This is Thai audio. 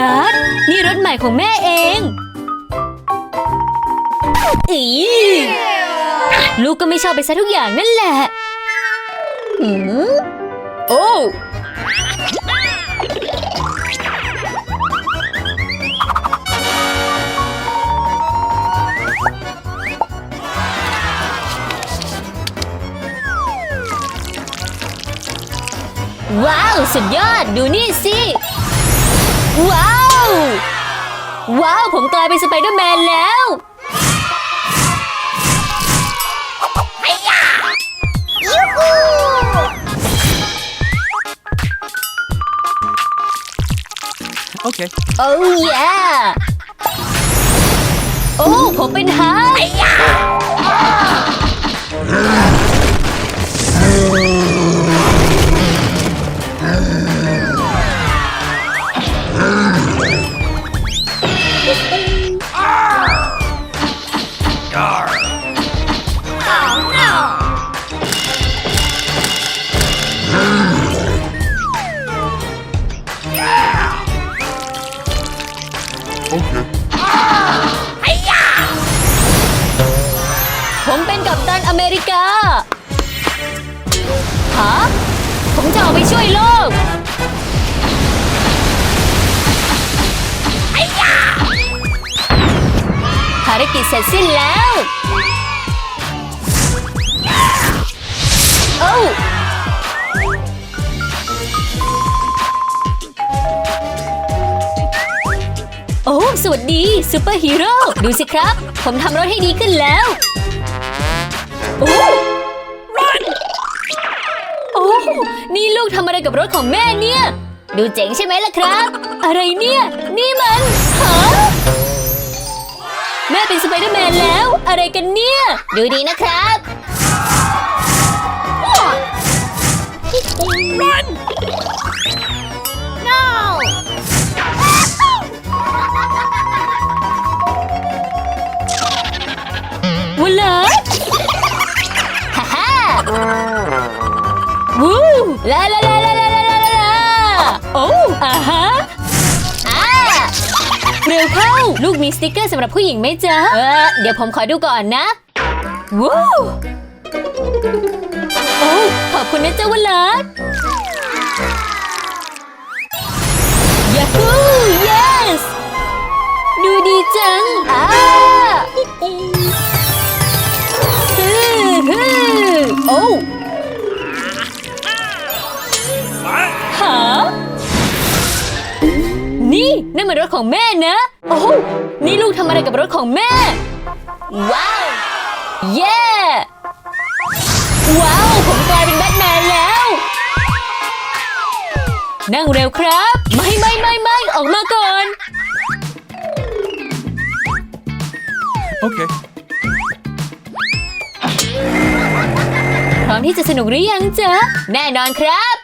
ลัดนี่รถใหม่ของแม่เองอีลูกก็ไม่ชอบไปซะทุกอย่างนั่นแหละหืมโอ้ว้าว สุดยอด ดูนี่สิ ว้าว ว้าว ผมกลายเป็นสไปเดอร์แมนแล้ว Okay. โอ้ยโอ้ ผมเป็นฮั กผมเป็นกัปตันอเมริกา ฮะ ผมจะออกไปช่วยโลกภารกิจเสร็จสิ้นแล้ว โอ้สวัสดีซูเปอร์ฮีโร่ดูสิครับ ผมทำรถให้ดีขึ้นแล้วโอ้โอ้นี่ลูกทำอะไรกับรถของแม่เนี่ย ดูเจ๋งใช่ไหมล่ะครับ อะไรเนี่ย นี่มันฮะแม่เป็นสไปเดอร์แมนแล้ว อะไรกันเนี่ย ดูดีนะครับ Run No วุ้นเลยฮ่าฮ่าวู้ลาลาลาลาลาลาลาลาโอ้อ่าฮะอ่าเร็วเข้า ลูกมีสติกเกอร์สำหรับผู้หญิงไหมจ๊ะเออเดี๋ยวผมขอดูก่อนนะวู้โอ้ขอบคุณนะเจ้าวลัด นี่นั่นมันรถของแม่นะ โอ้นี่ลูกทำอะไรกับรถของแม่ ว้าว เย้ ว้าว ผมกลายเป็นแบทแมนแล้ว นั่งเร็วครับ ไม่ไม่ไม่ไม่ออกมาก่อน Okay. พร้อมที่จะสนุกหรือยังจ๊ะ แน่นอนครับ